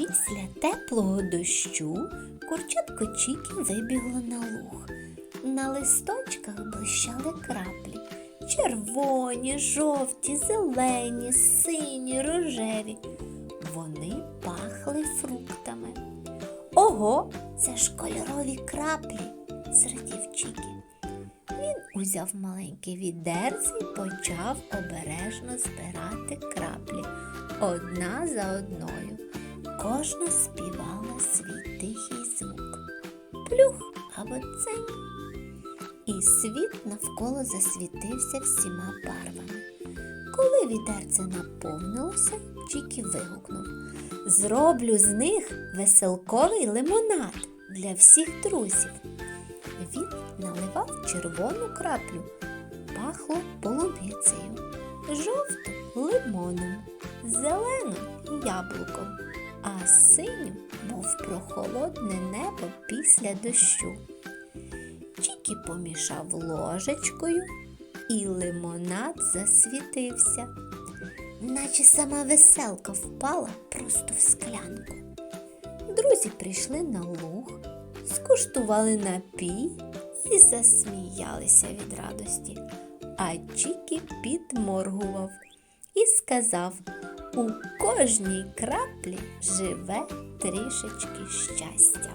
Після теплого дощу курчатко Чікі вибігло на луг. На листочках блищали краплі. Червоні, жовті, зелені, сині, рожеві. Вони пахли фруктами. Ого, це ж кольорові краплі, зрадів Чікі. Він узяв маленьке відерце і почав обережно збирати краплі одна за одною. Кожна співала свій тихий звук. Плюх або цень. І світ навколо засвітився всіма барвами. Коли відерце наповнилося, Чікі вигукнув Зроблю з них веселковий лимонад для всіх друзів. Він наливав червону краплю, пахло полуницею, жовту лимоном, зелену яблуком, синю був прохолодне небо після дощу. Чікі помішав ложечкою, і лимонад засвітився, наче сама веселка впала просто в склянку. Друзі прийшли на луг, скуштували напій і засміялися від радості. А Чікі підморгував і сказав: у кожній краплі живе трішечки щастя.